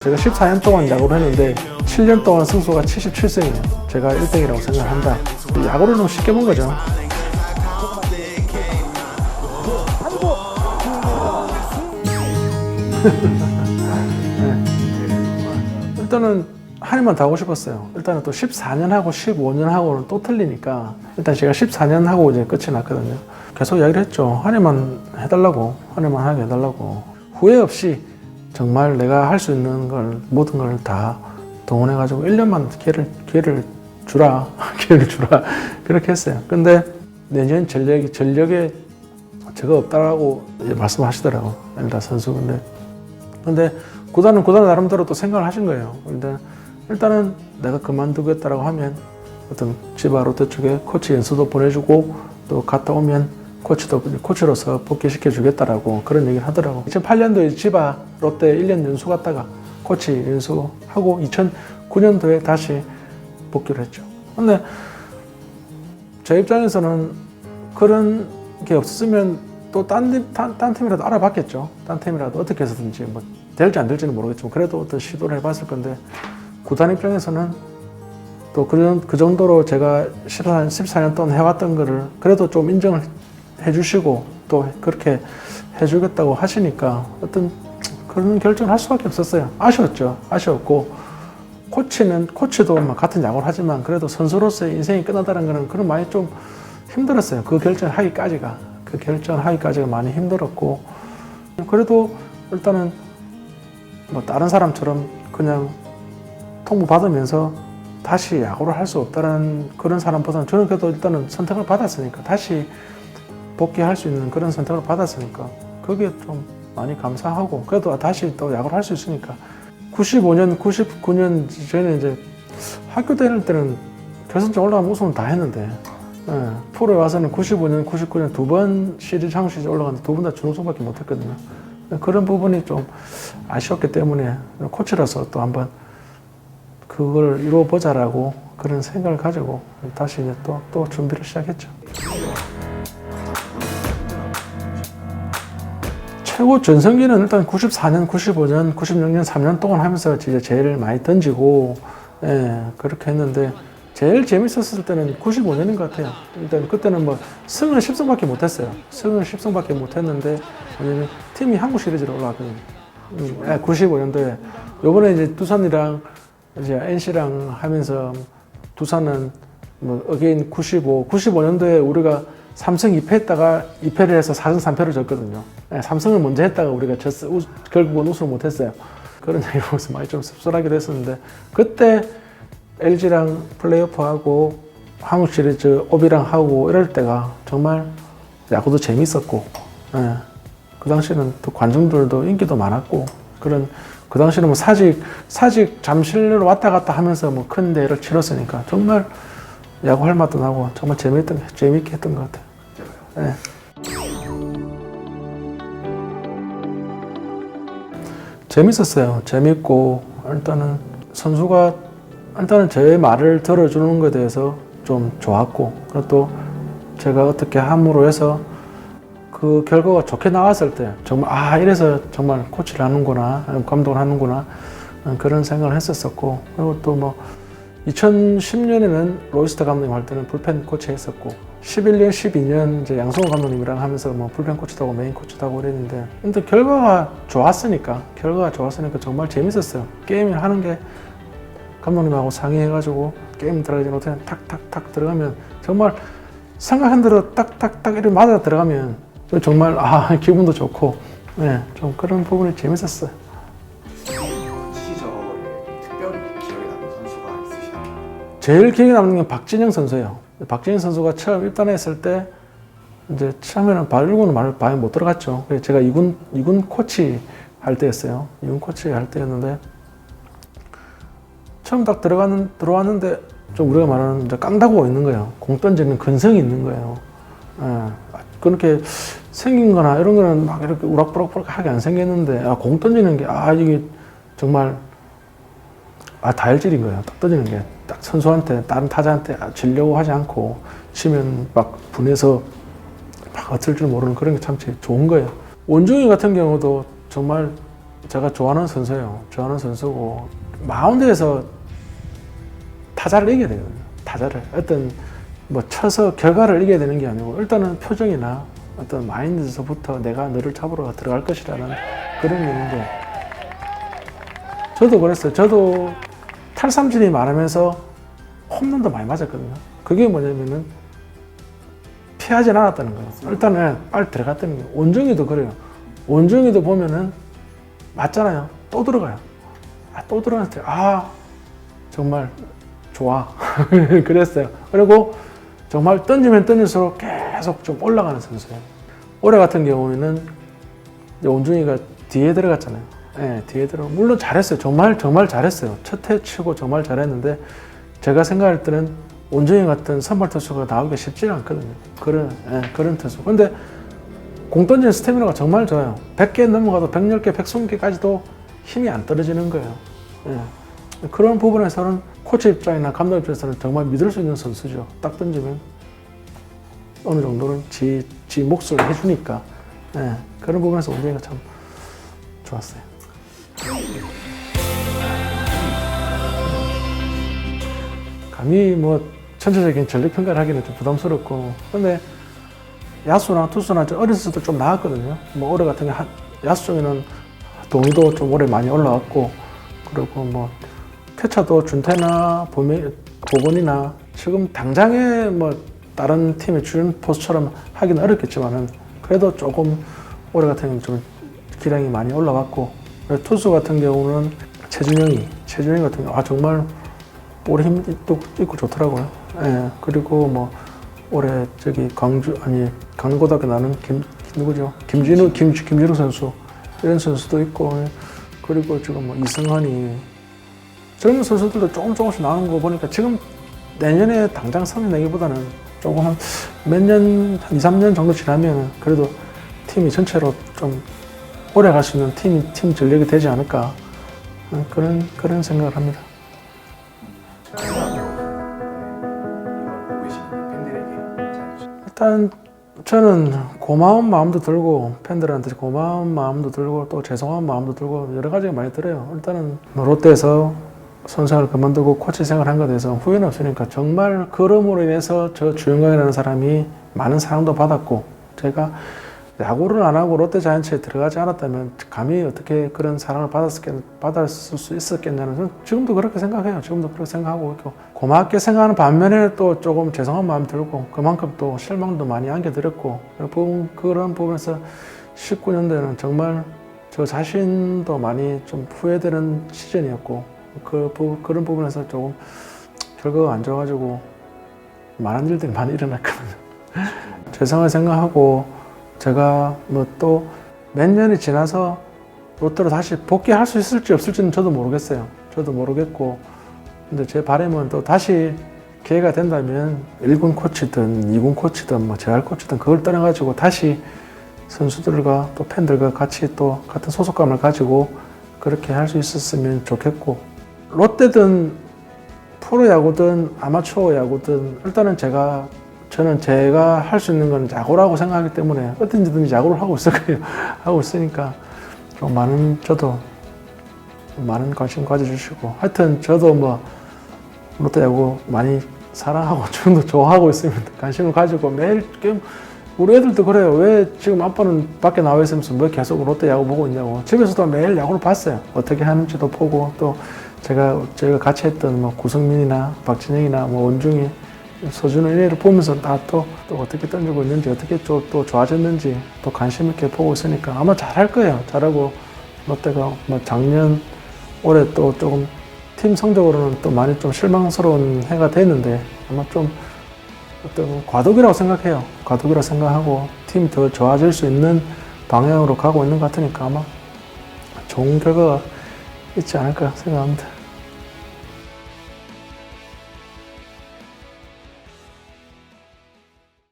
제가 14년 동안 야구를 했는데 7년 동안 승수가 77승이에요. 제가 1등이라고 생각한다. 야구를 너무 쉽게 본 거죠. 네. 일단은 한 해만 더 하고 싶었어요. 일단은 또 14년 하고 15년 하고는 또 틀리니까 일단 제가 14년 하고 이제 끝이 났거든요. 계속 이야기를 했죠. 한 해만 해달라고, 한 해만 하게 해달라고. 후회 없이 정말 내가 할 수 있는 걸 모든 걸 다 동원해 가지고 1년만 기회를, 기회를 주라. 기회를 주라. 그렇게 했어요. 근데 내년 전력이, 전력에 제가 없다라고 말씀하시더라고. 엘다 선수. 근데, 근데 구단은 구단 나름대로 또 생각을 하신 거예요. 근데 일단은 내가 그만두겠다라고 하면 어떤 지바 롯데 쪽에 코치 연수도 보내주고 또 갔다 오면 코치도 코치로서 복귀시켜 주겠다라고 그런 얘기를 하더라고. 2008년도에 지바 롯데 1년 연수 갔다가 코치 연수하고 2009년도에 다시 복귀를 했죠. 근데 제 입장에서는 그런 게 없었으면 또 딴 딴, 딴 팀이라도 알아봤겠죠. 딴 팀이라도 어떻게 해서든지 뭐 될지 안 될지는 모르겠지만 그래도 어떤 시도를 해봤을 건데 구단 입장에서는 또 그런 그 정도로 제가 14년, 14년 동안 해왔던 거를 그래도 좀 인정을 해주시고 또 그렇게 해주겠다고 하시니까 어떤 그런 결정을 할 수밖에 없었어요. 아쉬웠죠. 아쉬웠고 코치는 코치도 막 같은 야구를 하지만 그래도 선수로서의 인생이 끝나다는 거는 그런 많이 좀 힘들었어요. 그 결정을 하기까지가 그 결정을 하기까지가 많이 힘들었고 그래도 일단은 뭐 다른 사람처럼 그냥 통보 받으면서 다시 야구를 할 수 없다는 그런 사람보다는 저는 그래도 일단은 선택을 받았으니까 다시 복귀할 수 있는 그런 선택을 받았으니까 그게 좀 많이 감사하고 그래도 다시 또 야구를 할 수 있으니까 95년, 99년 전에 이제 학교 다닐 때는 결승전 올라가면 우승을 다 했는데 예, 프로에 와서는 95년, 99년 두 번 시리즈 시리즈 올라갔는데 두분다 준우승밖에 못했거든요. 그런 부분이 좀 아쉬웠기 때문에 코치로서 또 한번 그걸 이루어보자라고 그런 생각을 가지고 다시 이제 또, 또 준비를 시작했죠. 최고 전성기는 일단 94년, 95년, 96년, 3년 동안 하면서 이제 제일 많이 던지고, 예, 그렇게 했는데, 제일 재밌었을 때는 95년인 것 같아요. 일단 그때는 뭐 승을 10승밖에 못했어요. 승을 10승밖에 못했는데, 왜냐면 팀이 한국 시리즈로 올라왔거든요. 음, 예, 95년도에. 요번에 이제 두산이랑 이제 NC랑 하면서 두산은 뭐 어게인 95, 95년도에 우리가 3승 2패 했다가 2패를 해서 4승 3패를 졌거든요. 네, 3승을 먼저 했다가 우리가 졌, 우, 결국은 우승을 못했어요. 그런 얘기 보면서 많이 좀 씁쓸하기도 했었는데 그때 LG랑 플레이오프하고 한국 시리즈 오비랑 하고 이럴 때가 정말 야구도 재밌었고 예, 그 당시에는 또 관중들도 인기도 많았고 그런 그 당시에는 뭐 사직 사직 잠실로 왔다 갔다 하면서 뭐 큰 대회를 치렀으니까 정말 야구 할 맛도 나고 정말 재밌던 재밌게 했던 것 같아요. 예. 재밌었어요. 재밌고 일단은 선수가 일단은 제 말을 들어주는 것에 대해서 좀 좋았고 그리고 또 제가 어떻게 함으로 해서 그 결과가 좋게 나왔을 때 정말 아 이래서 정말 코치를 하는구나 감독을 하는구나 그런 생각을 했었었고 그리고 또 뭐 2010년에는 로이스터 감독님 할 때는 불펜 코치 했었고 11년, 12년 이제 양성호 감독님이랑 하면서 뭐 불펜 코치도 하고 메인 코치도 하고 그랬는데 근데 결과가 좋았으니까 결과가 좋았으니까 정말 재밌었어요. 게임을 하는 게 감독님하고 상의해가지고 게임 들어가지 못해 탁탁탁 들어가면 정말 생각한 대로 딱딱딱 이렇게 맞아 들어가면 정말 아 기분도 좋고 네, 좀 그런 부분이 재밌었어요. 제일 기억에 남는 건 박진영 선수예요. 박진영 선수가 처음 입단했을 때 이제 처음에는 발구는 말 많이 못 들어갔죠. 제가 이군 이군 코치 할 때였어요. 이군 코치 할 때였는데 처음 딱 들어가는 들어왔는데 좀 우리가 말하는 이제 깡다구가 있는 거예요. 공 던지는 근성이 있는 거예요. 예. 그렇게 생긴 거나 이런 거는 막 이렇게 우락부락부락하게 안 생겼는데 아, 공 던지는 게 아 이게 정말 아 다혈질인 거예요. 딱 던지는 게 딱 선수한테 다른 타자한테 아, 지려고 하지 않고 치면 막 분해서 막 어쩔 줄 모르는 그런 게 참 좋은 거예요. 원종이 같은 경우도 정말 제가 좋아하는 선수예요. 좋아하는 선수고 마운드에서 타자를 이겨야 되거든요. 타자를 어떤 뭐 쳐서 결과를 이겨야 되는 게 아니고 일단은 표정이나 어떤 마인드에서부터 내가 너를 잡으러 들어갈 것이라는 그런 게 있는데 저도 그랬어요. 저도 탈삼진이 많으면서 홈런도 많이 맞았거든요. 그게 뭐냐면은 피하진 않았다는 거예요. 일단은 빨리 들어갔다는 거예요. 원중이도 그래요. 원중이도 보면은 맞잖아요. 또 들어가요. 아, 또 들어갔을 때, 아, 정말 좋아. 그랬어요. 그리고 정말 던지면 던질수록 계속 좀 올라가는 선수예요. 올해 같은 경우에는 이제 원중이가 뒤에 들어갔잖아요. 예, 뒤에 들어. 물론 잘했어요. 정말 정말 잘했어요. 첫해 치고 정말 잘했는데 제가 생각할 때는 원중이 같은 선발 투수가 나오기가 쉽지는 않거든요. 그런 예, 그런 투수. 근데 공 던지는 스태미나가 정말 좋아요. 100개 넘어가도 110개, 120개까지도 힘이 안 떨어지는 거예요. 예. 그런 부분에서는 코치 입장이나 감독 입장에서는 정말 믿을 수 있는 선수죠. 딱 던지면 어느 정도는 지, 지 몫을 해주니까 예. 그런 부분에서 원중이가 참 좋았어요. 감히 뭐 전체적인 전력 평가를 하기는 좀 부담스럽고. 근데 야수나 투수나 좀 어렸을 때 좀 나았거든요. 뭐 올해 같은 게 한- 야수 쪽에는 동의도 좀 올해 많이 올라왔고. 그리고 뭐 캐차도 준태나 보미, 보건이나 지금 당장에 뭐 다른 팀의 주전 포수처럼 하기는 어렵겠지만은 그래도 조금 올해 같은 경우는 좀 기량이 많이 그리고 투수 같은 경우는 최준영이 최준영 같은 경우 아 정말 볼에 힘도 있고 좋더라고요. 예 그리고 뭐 올해 저기 광주 아니 강고등학교 나는 김 누구죠? 김진우 김 김진우 선수 이런 선수도 있고 그리고 지금 뭐 이승환이 젊은 선수들도 조금 조금씩 나오는 거 보니까 지금 내년에 당장 성인 내기보다는 조금 한 몇 년, 한 2, 3년 정도 지나면 그래도 팀이 전체로 좀 오래 갈 수 있는 팀, 팀 전력이 되지 않을까 어, 그런, 그런 생각을 합니다. 일단 저는 고마운 마음도 들고 팬들한테 고마운 마음도 들고 또 죄송한 마음도 들고 여러 가지가 많이 들어요. 일단은 뭐 롯데에서 선수생활 그만두고 코치 생활한 것에 대해서 후회는 없으니까 정말 그럼으로 인해서 저 주영광이라는 사람이 많은 사랑도 받았고 제가 야구를 안 하고 롯데 자이언츠에 들어가지 않았다면 감히 어떻게 그런 사랑을 받았을, 받았을 수 있었겠냐는 저는 지금도 그렇게 생각해요. 지금도 그렇게 생각하고 있고 고맙게 생각하는 반면에 또 조금 죄송한 마음이 들고 그만큼 또 실망도 많이 안겨드렸고 그런 부분- 그런 부분에서 19년도에는 정말 저 자신도 많이 좀 후회되는 시즌이었고 그 부, 그런 부분에서 조금 결과가 안 좋아가지고 많은 일들이 많이 일어났거든요. 죄송하게 생각하고 제가 뭐 또 몇 년이 지나서 롯데로 다시 복귀할 수 있을지 없을지는 저도 모르겠어요. 저도 모르겠고 근데 제 바람은 또 다시 기회가 된다면 1군 코치든 2군 코치든 뭐 재활 코치든 그걸 떠나가지고 다시 선수들과 또 팬들과 같이 또 같은 소속감을 가지고 그렇게 할 수 있었으면 좋겠고 롯데든 프로야구든 아마추어 야구든 일단은 제가 저는 제가 할 수 있는 건 야구라고 생각하기 때문에 어떤지든지 야구를 하고 거예요. 하고 있으니까 좀 많은 저도 많은 관심 가져주시고 하여튼 저도 뭐 롯데 야구 많이 사랑하고 지금도 좋아하고 있습니다. 관심을 가지고 매일 게임 우리 애들도 그래요. 왜 지금 아빠는 밖에 나와 있으면서 왜 계속 롯데 야구 보고 있냐고. 집에서도 매일 야구를 봤어요. 어떻게 하는지도 보고 또 제가 저희가 같이 했던 뭐 구성민이나 박진영이나 뭐 원중이 서준호 이래를 보면서 나또 또 어떻게 던지고 있는지 어떻게 또, 또 좋아졌는지 또 관심 있게 보고 있으니까 아마 잘할 거예요. 잘하고 롯데가 뭐 작년 올해 또 조금 팀 성적으로는 또 많이 좀 실망스러운 해가 됐는데 아마 좀 어떤 과도기라고 생각해요. 과도기라고 생각하고 팀이 더 좋아질 수 있는 방향으로 가고 있는 것 같으니까 아마 좋은 결과가 있지 않을까 생각합니다.